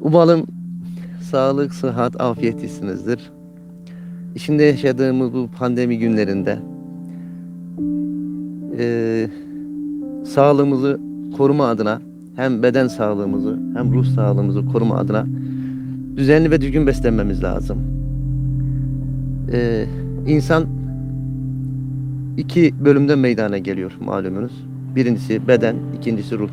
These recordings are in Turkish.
Umalım sağlık, sıhhat, afiyetlisinizdir. İçinde yaşadığımız bu pandemi günlerinde eee, sağlığımızı koruma adına hem beden sağlığımızı hem ruh sağlığımızı koruma adına düzenli ve düzgün beslenmemiz lazım. Eee insan iki bölümden meydana geliyor malumunuz. Birincisi beden, ikincisi ruh.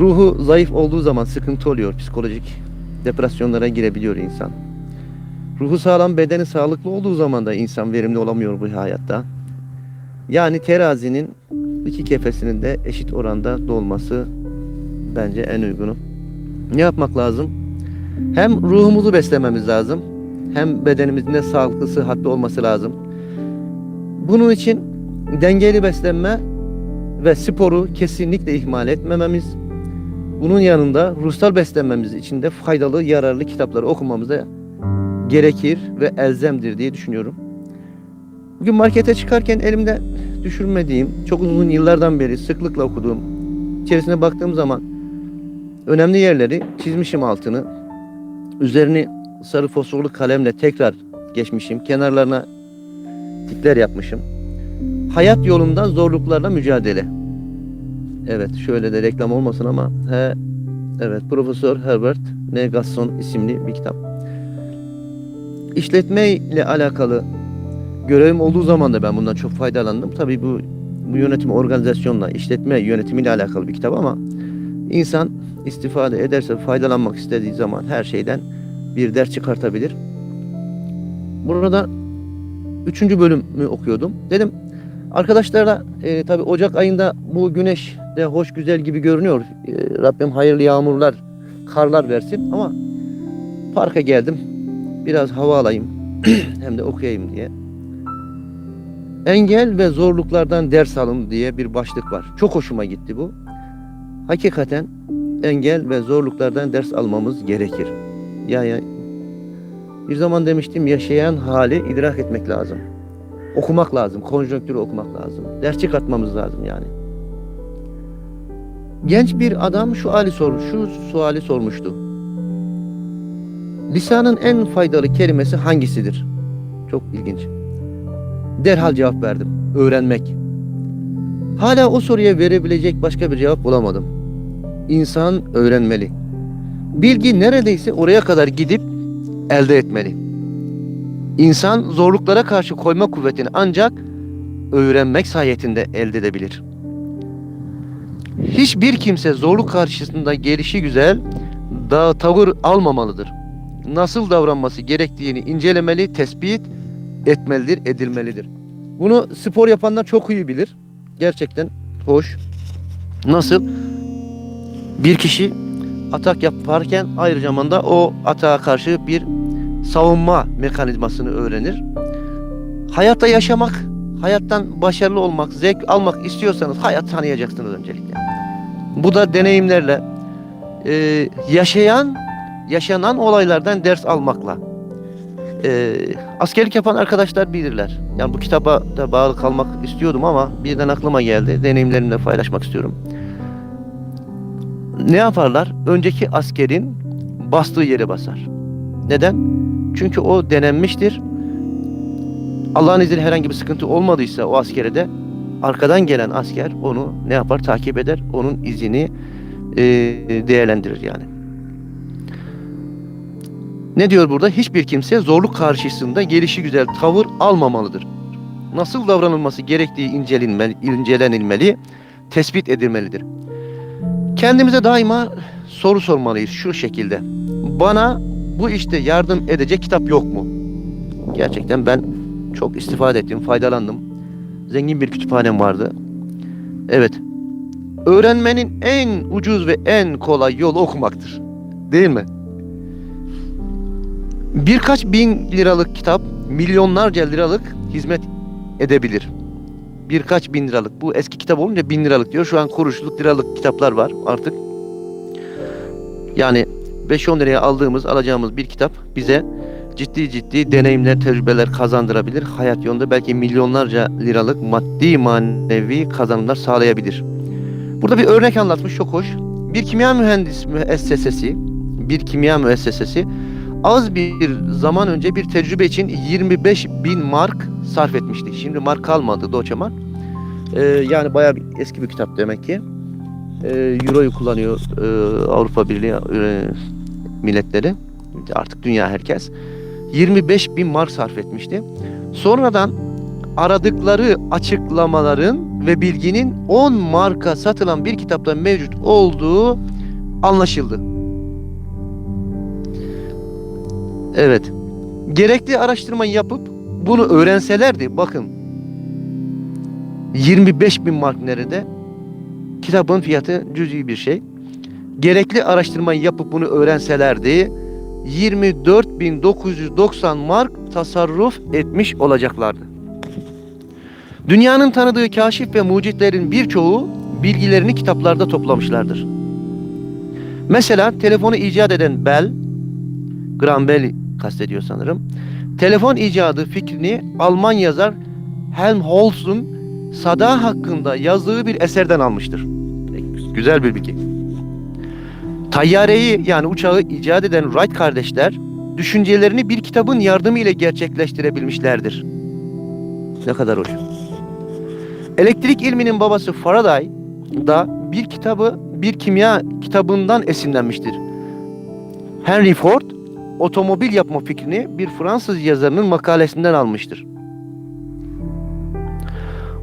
Ruhu zayıf olduğu zaman sıkıntı oluyor psikolojik. Depresyonlara girebiliyor insan. Ruhu sağlam, bedeni sağlıklı olduğu zaman da insan verimli olamıyor bu hayatta. Yani terazinin iki kefesinin de eşit oranda dolması bence en uygunu. Ne yapmak lazım? Hem ruhumuzu beslememiz lazım, hem bedenimizin de sağlıklı, sıhhatli olması lazım. Bunun için dengeli beslenme ve sporu kesinlikle ihmal etmememiz, bunun yanında ruhsal beslenmemiz için de faydalı, yararlı kitapları okumamız da gerekir ve elzemdir diye düşünüyorum. Bugün markete çıkarken elimde düşürmediğim, çok uzun yıllardan beri sıklıkla okuduğum, içerisine baktığım zaman önemli yerleri çizmişim altını. Üzerini sarı fosforlu kalemle tekrar geçmişim. Kenarlarına tikler yapmışım. Hayat yolunda zorluklarla mücadele. Evet şöyle de reklam olmasın ama he, evet Profesör Herbert N. Gasson isimli bir kitap. İşletme ile alakalı görevim olduğu zaman da ben bundan çok faydalandım. Tabii bu bu yönetim organizasyonla, işletme yönetimiyle alakalı bir kitap ama insan istifade ederse, faydalanmak istediği zaman her şeyden bir ders çıkartabilir. Burada üçüncü bölümü okuyordum. Dedim arkadaşlarla e, tabii Ocak ayında bu güneş de hoş güzel gibi görünüyor. E, Rabbim hayırlı yağmurlar, karlar versin ama parka geldim. Biraz hava alayım hem de okuyayım diye. Engel ve zorluklardan ders alın diye bir başlık var. Çok hoşuma gitti bu. Hakikaten engel ve zorluklardan ders almamız gerekir. Yani bir zaman demiştim yaşayan hali idrak etmek lazım. Okumak lazım, konjonktürü okumak lazım. Ders çıkartmamız lazım yani. Genç bir adam şu hali sor, şu suali sormuştu. Lisanın en faydalı kelimesi hangisidir? Çok ilginç. Derhal cevap verdim. Öğrenmek. Hala o soruya verebilecek başka bir cevap bulamadım. İnsan öğrenmeli. Bilgi neredeyse oraya kadar gidip elde etmeli. İnsan zorluklara karşı koyma kuvvetini ancak öğrenmek sayesinde elde edebilir. Hiçbir kimse zorluk karşısında gelişi güzel da tavır almamalıdır. Nasıl davranması gerektiğini incelemeli, tespit etmelidir, edilmelidir. Bunu spor yapanlar çok iyi bilir. Gerçekten hoş. Nasıl? Bir kişi atak yaparken aynı zamanda o atağa karşı bir savunma mekanizmasını öğrenir. Hayatta yaşamak, hayattan başarılı olmak, zevk almak istiyorsanız hayat tanıyacaksınız öncelikle. Bu da deneyimlerle e, yaşayan, yaşanan olaylardan ders almakla. E, askerlik yapan arkadaşlar bilirler. Yani bu kitaba da bağlı kalmak istiyordum ama birden aklıma geldi. Deneyimlerimle paylaşmak istiyorum. Ne yaparlar? Önceki askerin bastığı yere basar. Neden? Çünkü o denenmiştir. Allah'ın izniyle herhangi bir sıkıntı olmadıysa o askere de arkadan gelen asker onu ne yapar? Takip eder. Onun izini e, değerlendirir yani. Ne diyor burada? Hiçbir kimse zorluk karşısında gelişi güzel tavır almamalıdır. Nasıl davranılması gerektiği incelenmeli, incelenilmeli, tespit edilmelidir. Kendimize daima soru sormalıyız şu şekilde. Bana bu işte yardım edecek kitap yok mu? Gerçekten ben çok istifade ettim, faydalandım. Zengin bir kütüphanem vardı. Evet. Öğrenmenin en ucuz ve en kolay yolu okumaktır. Değil mi? Birkaç bin liralık kitap milyonlarca liralık hizmet edebilir. Birkaç bin liralık. Bu eski kitap olunca bin liralık diyor. Şu an kuruşluk liralık kitaplar var artık. Yani 5-10 liraya aldığımız, alacağımız bir kitap bize ciddi ciddi deneyimler, tecrübeler kazandırabilir. Hayat yolunda belki milyonlarca liralık maddi manevi kazanımlar sağlayabilir. Burada bir örnek anlatmış çok hoş. bir kimya mühendis müessesesi, bir kimya müessesesi az bir zaman önce bir tecrübe için 25 bin mark sarf etmişti. Şimdi mark kalmadı Deutsche Mark. Ee, yani bayağı bir eski bir kitap demek ki. Ee, Euro'yu kullanıyor e, Avrupa Birliği e, milletleri. Artık dünya herkes. 25 bin mark sarf etmişti. Sonradan aradıkları açıklamaların ve bilginin 10 marka satılan bir kitapta mevcut olduğu anlaşıldı. Evet. Gerekli araştırmayı yapıp bunu öğrenselerdi bakın 25 bin mark nerede? Kitabın fiyatı cüzi bir şey. Gerekli araştırmayı yapıp bunu öğrenselerdi 24.990 mark tasarruf etmiş olacaklardı. Dünyanın tanıdığı kaşif ve mucitlerin birçoğu bilgilerini kitaplarda toplamışlardır. Mesela telefonu icat eden Bell, Graham Bell kastediyor sanırım. Telefon icadı fikrini Alman yazar Helmholtz'un sada hakkında yazdığı bir eserden almıştır. Güzel bir bilgi. Tayyareyi yani uçağı icat eden Wright kardeşler düşüncelerini bir kitabın yardımı ile gerçekleştirebilmişlerdir. Ne kadar hoş. Elektrik ilminin babası Faraday da bir kitabı bir kimya kitabından esinlenmiştir. Henry Ford otomobil yapma fikrini bir Fransız yazarının makalesinden almıştır.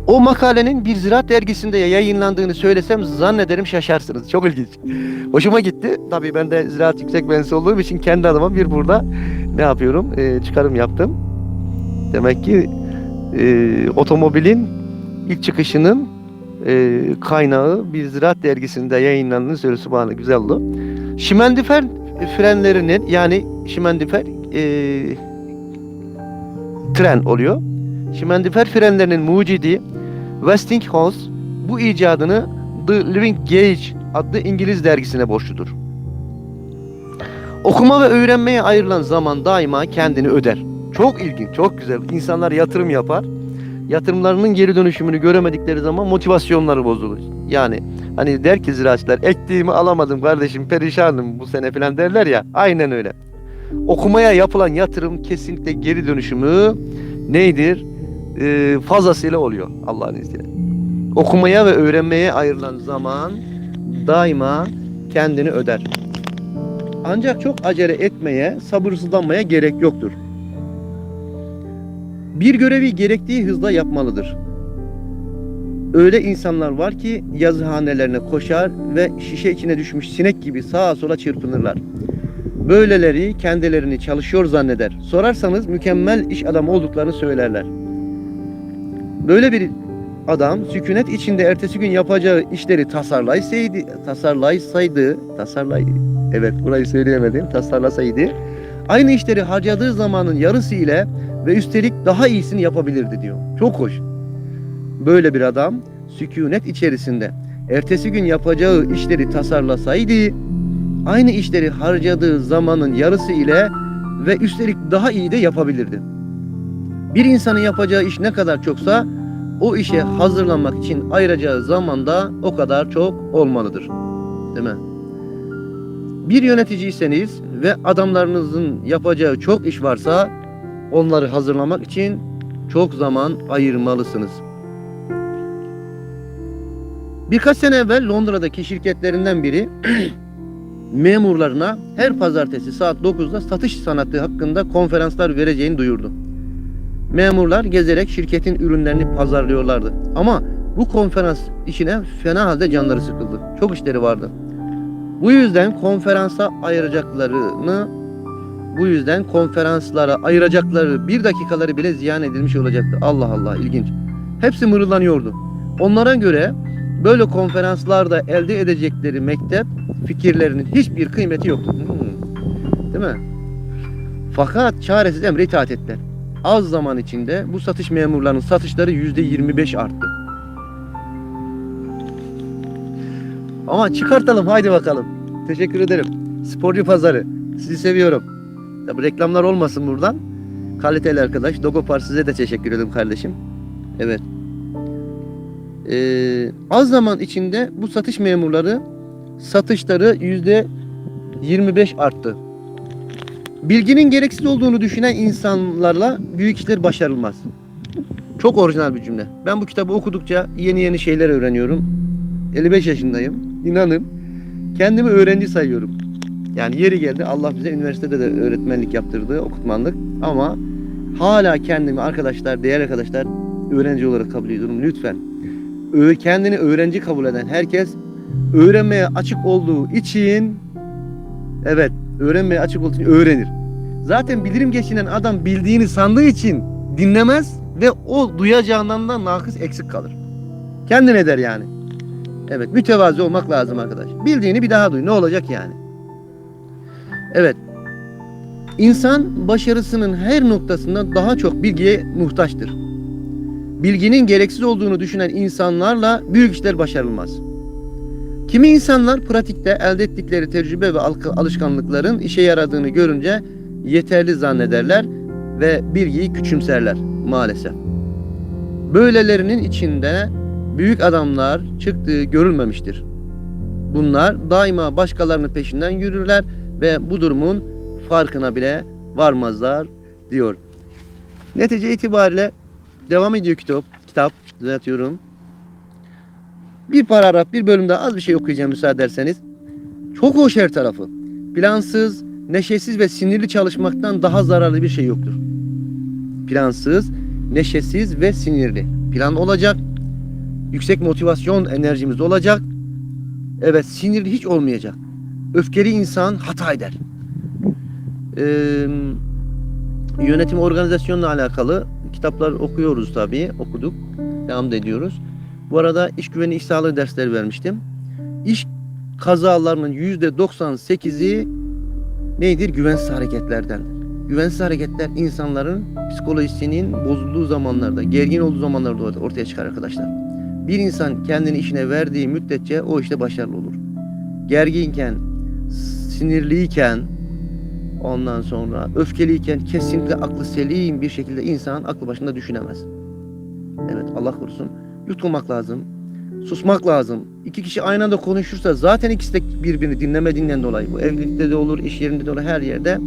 O makalenin bir ziraat dergisinde yayınlandığını söylesem zannederim şaşarsınız. Çok ilginç. Hoşuma gitti. Tabii ben de ziraat yüksek mühendisi olduğum için kendi adıma bir burada ne yapıyorum? Ee, çıkarım yaptım. Demek ki e, otomobilin ilk çıkışının e, kaynağı bir ziraat dergisinde yayınlandığını söylüyor. Bana güzel oldu. Şimendifer frenlerinin yani şimendifer e, tren oluyor. Şimendifer frenlerinin mucidi Westinghouse bu icadını The Living Gauge adlı İngiliz dergisine borçludur. Okuma ve öğrenmeye ayrılan zaman daima kendini öder. Çok ilginç, çok güzel. İnsanlar yatırım yapar. Yatırımlarının geri dönüşümünü göremedikleri zaman motivasyonları bozulur. Yani hani der ki ziraatçılar ektiğimi alamadım kardeşim perişanım bu sene falan derler ya. Aynen öyle. Okumaya yapılan yatırım kesinlikle geri dönüşümü neydir? Ee, fazlasıyla oluyor Allah'ın izniyle. Okumaya ve öğrenmeye ayrılan zaman daima kendini öder. Ancak çok acele etmeye, sabırsızlanmaya gerek yoktur. Bir görevi gerektiği hızla yapmalıdır. Öyle insanlar var ki yazıhanelerine koşar ve şişe içine düşmüş sinek gibi sağa sola çırpınırlar. Böyleleri kendilerini çalışıyor zanneder. Sorarsanız mükemmel iş adamı olduklarını söylerler. Böyle bir adam sükunet içinde ertesi gün yapacağı işleri tasarlaysaydı, tasarlaysaydı, tasarlay, evet burayı söyleyemedim, tasarlasaydı, aynı işleri harcadığı zamanın yarısı ile ve üstelik daha iyisini yapabilirdi diyor. Çok hoş. Böyle bir adam sükunet içerisinde ertesi gün yapacağı işleri tasarlasaydı, aynı işleri harcadığı zamanın yarısı ile ve üstelik daha iyi de yapabilirdi. Bir insanın yapacağı iş ne kadar çoksa o işe hazırlanmak için ayıracağı zaman da o kadar çok olmalıdır. Değil mi? Bir yöneticiyseniz ve adamlarınızın yapacağı çok iş varsa onları hazırlamak için çok zaman ayırmalısınız. Birkaç sene evvel Londra'daki şirketlerinden biri memurlarına her pazartesi saat 9'da satış sanatı hakkında konferanslar vereceğini duyurdu. Memurlar gezerek şirketin ürünlerini pazarlıyorlardı. Ama bu konferans işine fena halde canları sıkıldı. Çok işleri vardı. Bu yüzden konferansa ayıracaklarını bu yüzden konferanslara ayıracakları bir dakikaları bile ziyan edilmiş olacaktı. Allah Allah ilginç. Hepsi mırıldanıyordu. Onlara göre böyle konferanslarda elde edecekleri mektep fikirlerinin hiçbir kıymeti yoktu. Hmm. Değil mi? Fakat çaresiz emre itaat ettiler. Az zaman içinde bu satış memurlarının satışları yüzde 25 arttı. Ama çıkartalım haydi bakalım. Teşekkür ederim. Sporcu pazarı. Sizi seviyorum. Tabi reklamlar olmasın buradan. Kaliteli arkadaş. Dogopar size de teşekkür ederim kardeşim. Evet. Ee, az zaman içinde bu satış memurları satışları yüzde 25 arttı. Bilginin gereksiz olduğunu düşünen insanlarla büyük işler başarılmaz. Çok orijinal bir cümle. Ben bu kitabı okudukça yeni yeni şeyler öğreniyorum. 55 yaşındayım. İnanın kendimi öğrenci sayıyorum. Yani yeri geldi Allah bize üniversitede de öğretmenlik yaptırdı, okutmanlık. Ama hala kendimi arkadaşlar, değerli arkadaşlar öğrenci olarak kabul ediyorum. Lütfen. Kendini öğrenci kabul eden herkes öğrenmeye açık olduğu için evet öğrenmeye açık olduğu için öğrenir. Zaten bilirim geçinen adam bildiğini sandığı için dinlemez ve o duyacağından da nakıs eksik kalır. Kendine der yani. Evet mütevazi olmak lazım arkadaş. Bildiğini bir daha duy. Ne olacak yani? Evet. İnsan başarısının her noktasında daha çok bilgiye muhtaçtır. Bilginin gereksiz olduğunu düşünen insanlarla büyük işler başarılmaz. Kimi insanlar pratikte elde ettikleri tecrübe ve al- alışkanlıkların işe yaradığını görünce yeterli zannederler ve bilgiyi küçümserler maalesef. Böylelerinin içinde büyük adamlar çıktığı görülmemiştir. Bunlar daima başkalarının peşinden yürürler ve bu durumun farkına bile varmazlar diyor. Netice itibariyle devam ediyor kitap. Kitap düzeltiyorum. Bir paragraf, bir bölümde az bir şey okuyacağım müsaade ederseniz. Çok hoş her tarafı. Plansız, neşesiz ve sinirli çalışmaktan daha zararlı bir şey yoktur. Plansız, neşesiz ve sinirli. Plan olacak. Yüksek motivasyon enerjimiz olacak. Evet, sinirli hiç olmayacak. Öfkeli insan hata eder. Ee, yönetim organizasyonla alakalı kitaplar okuyoruz tabii. Okuduk. Devam ediyoruz. Bu arada iş güveni iş sağlığı dersleri vermiştim. İş kazalarının %98'i neydir? Güvensiz hareketlerden. Güvensiz hareketler insanların psikolojisinin bozulduğu zamanlarda, gergin olduğu zamanlarda ortaya çıkar arkadaşlar. Bir insan kendini işine verdiği müddetçe o işte başarılı olur. Gerginken, sinirliyken, ondan sonra öfkeliyken kesinlikle aklı selim bir şekilde insan aklı başında düşünemez. Evet Allah korusun. Yutkunmak lazım. Susmak lazım. İki kişi aynı anda konuşursa zaten ikisi de birbirini dinlemediğinden dolayı. Bu evlilikte de olur, iş yerinde de olur, her yerde.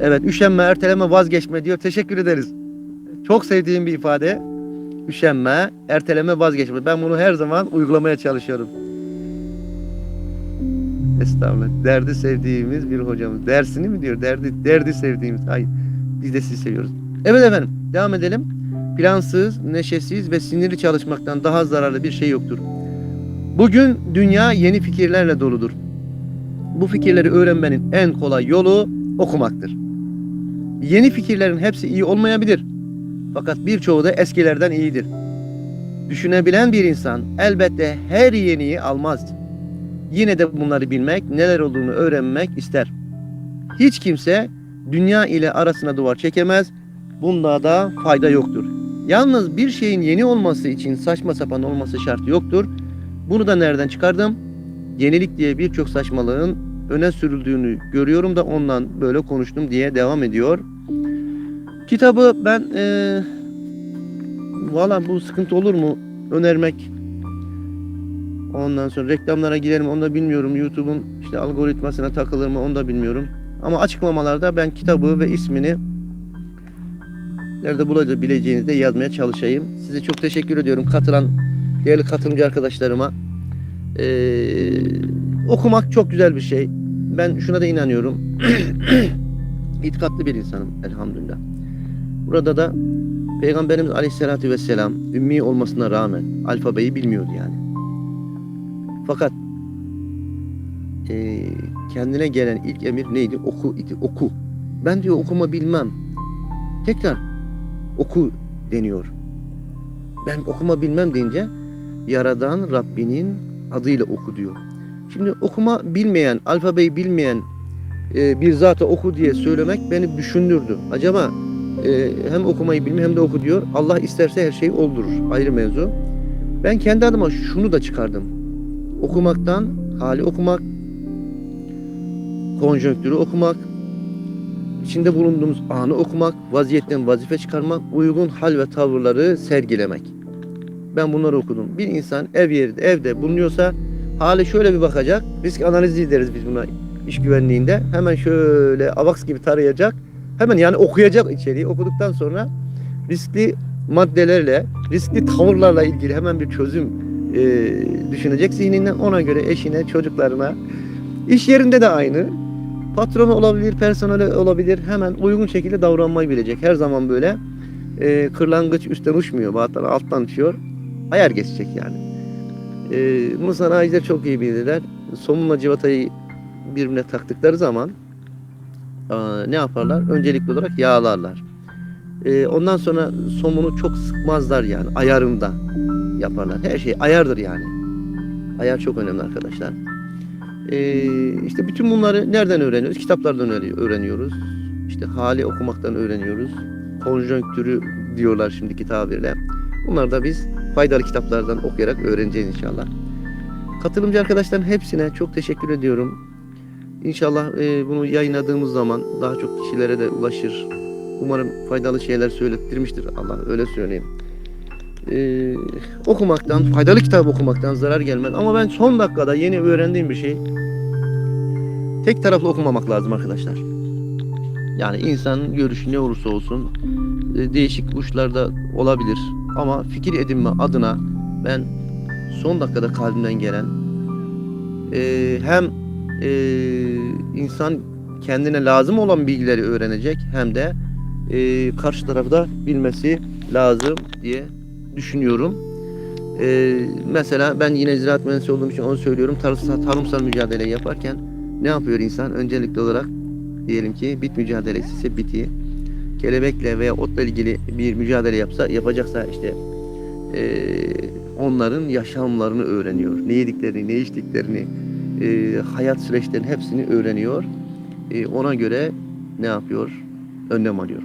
Evet üşenme, erteleme, vazgeçme diyor. Teşekkür ederiz. Çok sevdiğim bir ifade. Üşenme, erteleme, vazgeçme. Ben bunu her zaman uygulamaya çalışıyorum. Estağfurullah. Derdi sevdiğimiz bir hocamız. Dersini mi diyor? Derdi, derdi sevdiğimiz. Hayır. Biz de sizi seviyoruz. Evet efendim. Devam edelim. Plansız, neşesiz ve sinirli çalışmaktan daha zararlı bir şey yoktur. Bugün dünya yeni fikirlerle doludur. Bu fikirleri öğrenmenin en kolay yolu okumaktır. Yeni fikirlerin hepsi iyi olmayabilir. Fakat birçoğu da eskilerden iyidir. Düşünebilen bir insan elbette her yeniyi almaz. Yine de bunları bilmek, neler olduğunu öğrenmek ister. Hiç kimse dünya ile arasına duvar çekemez. Bunda da fayda yoktur. Yalnız bir şeyin yeni olması için saçma sapan olması şartı yoktur. Bunu da nereden çıkardım? Yenilik diye birçok saçmalığın öne sürüldüğünü görüyorum da ondan böyle konuştum diye devam ediyor. Kitabı ben eee valla bu sıkıntı olur mu önermek Ondan sonra reklamlara girer mi onu da bilmiyorum. YouTube'un işte algoritmasına takılır mı onu da bilmiyorum. Ama açıklamalarda ben kitabı ve ismini nerede bulabileceğinizde yazmaya çalışayım. Size çok teşekkür ediyorum katılan değerli katılımcı arkadaşlarıma. Ee, okumak çok güzel bir şey. Ben şuna da inanıyorum. İtikatlı bir insanım elhamdülillah. Burada da Peygamberimiz Aleyhisselatü Vesselam ümmi olmasına rağmen alfabeyi bilmiyordu yani. Fakat eee, kendine gelen ilk emir neydi? Oku idi. Oku. Ben diyor okuma bilmem. Tekrar oku deniyor. Ben okuma bilmem deyince Yaradan Rabbinin adıyla oku diyor. Şimdi okuma bilmeyen, alfabeyi bilmeyen e, bir zata oku diye söylemek beni düşündürdü. Acaba e, hem okumayı bilmiyor hem de oku diyor. Allah isterse her şeyi oldurur. Ayrı mevzu. Ben kendi adıma şunu da çıkardım okumaktan hali okumak, konjonktürü okumak, içinde bulunduğumuz anı okumak, vaziyetten vazife çıkarmak, uygun hal ve tavırları sergilemek. Ben bunları okudum. Bir insan ev yerinde, evde bulunuyorsa hali şöyle bir bakacak. Risk analizi deriz biz buna iş güvenliğinde. Hemen şöyle avaks gibi tarayacak. Hemen yani okuyacak içeriği. Okuduktan sonra riskli maddelerle, riskli tavırlarla ilgili hemen bir çözüm e, düşünecek zihninden. Ona göre eşine, çocuklarına, iş yerinde de aynı. Patronu olabilir, personeli olabilir. Hemen uygun şekilde davranmayı bilecek. Her zaman böyle e, kırlangıç üstten uçmuyor. Bazen alttan uçuyor. Ayar geçecek yani. E, bunu sanayiciler çok iyi bilirler. Somunla civatayı birbirine taktıkları zaman aa, ne yaparlar? Öncelikli olarak yağlarlar. E, ondan sonra somunu çok sıkmazlar yani. Ayarında yaparlar. Her şey ayardır yani. Ayar çok önemli arkadaşlar. E, işte bütün bunları nereden öğreniyoruz? Kitaplardan öğre- öğreniyoruz. İşte hali okumaktan öğreniyoruz. Konjonktürü diyorlar şimdiki tabirle. Bunlar da biz faydalı kitaplardan okuyarak öğreneceğiz inşallah. Katılımcı arkadaşların hepsine çok teşekkür ediyorum. İnşallah e, bunu yayınladığımız zaman daha çok kişilere de ulaşır. Umarım faydalı şeyler söylettirmiştir Allah öyle söyleyeyim. E, okumaktan, faydalı kitap okumaktan zarar gelmez. Ama ben son dakikada yeni öğrendiğim bir şey. Tek taraflı okumamak lazım arkadaşlar. Yani insanın görüşü ne olursa olsun e, değişik uçlarda olabilir. Ama fikir edinme adına ben son dakikada kalbimden gelen e, hem e, insan kendine lazım olan bilgileri öğrenecek hem de e, karşı tarafı da bilmesi lazım diye düşünüyorum. E, mesela ben yine ziraat mühendisi olduğum için onu söylüyorum. Tarımsal, tarımsal mücadele yaparken ne yapıyor insan? Öncelikli olarak diyelim ki bit mücadelesi ise biti kelebekle veya otla ilgili bir mücadele yapsa yapacaksa işte eee, onların yaşamlarını öğreniyor. Ne yediklerini, ne içtiklerini, eee, hayat süreçlerinin hepsini öğreniyor. Eee, ona göre ne yapıyor? Önlem alıyor.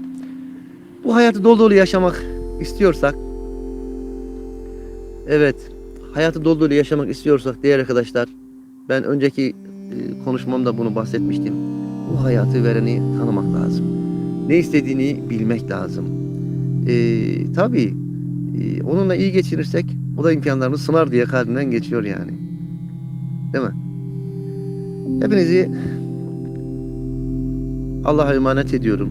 Bu hayatı dolu dolu yaşamak istiyorsak evet hayatı dolu dolu yaşamak istiyorsak değerli arkadaşlar ben önceki eee, konuşmamda bunu bahsetmiştim. Bu hayatı vereni tanımak lazım ne istediğini bilmek lazım. Ee, tabii e, onunla iyi geçirirsek o da imkanlarını sınar diye kalbimden geçiyor yani. Değil mi? Hepinizi Allah'a emanet ediyorum.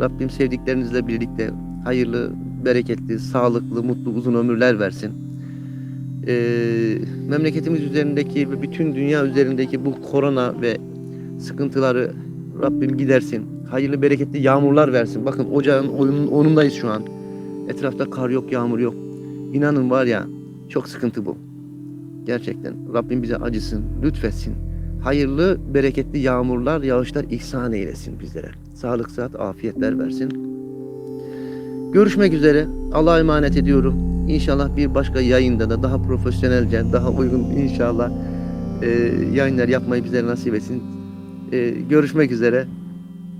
Rabbim sevdiklerinizle birlikte hayırlı, bereketli, sağlıklı, mutlu, uzun ömürler versin. Ee, memleketimiz üzerindeki ve bütün dünya üzerindeki bu korona ve sıkıntıları Rabbim gidersin. Hayırlı bereketli yağmurlar versin. Bakın ocağın oyunun onundayız şu an. Etrafta kar yok, yağmur yok. İnanın var ya çok sıkıntı bu. Gerçekten Rabbim bize acısın, lütfetsin. Hayırlı, bereketli yağmurlar, yağışlar ihsan eylesin bizlere. Sağlık, sıhhat, afiyetler versin. Görüşmek üzere. Allah'a emanet ediyorum. İnşallah bir başka yayında da daha profesyonelce, daha uygun inşallah e, yayınlar yapmayı bizlere nasip etsin. E, görüşmek üzere.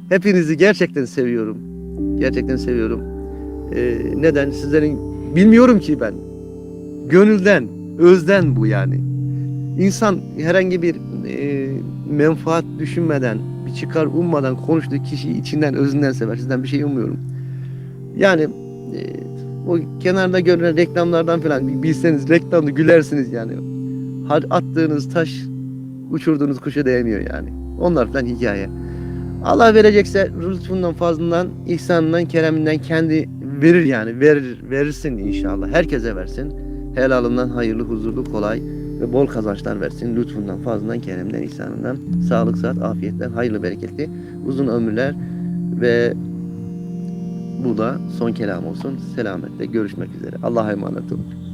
Hepinizi gerçekten seviyorum. Gerçekten seviyorum. E, neden? Sizlerin bilmiyorum ki ben. Gönülden, özden bu yani. İnsan herhangi bir e, menfaat düşünmeden, bir çıkar ummadan konuştuğu kişiyi içinden, özünden sever. Sizden bir şey ummuyorum. Yani e, o kenarda görünen reklamlardan falan bilseniz reklamda gülersiniz yani. Attığınız taş uçurduğunuz kuşa değmiyor yani. Onlar falan hikaye. Allah verecekse lütfundan fazlından, ihsanından, kereminden kendi verir yani. Verir, verirsin inşallah. Herkese versin. Helalından hayırlı, huzurlu, kolay ve bol kazançlar versin. Lütfundan, fazlından, kereminden, ihsanından. Sağlık, sıhhat, afiyetler, hayırlı, bereketli, uzun ömürler ve bu da son kelam olsun. Selametle görüşmek üzere. Allah'a emanet olun.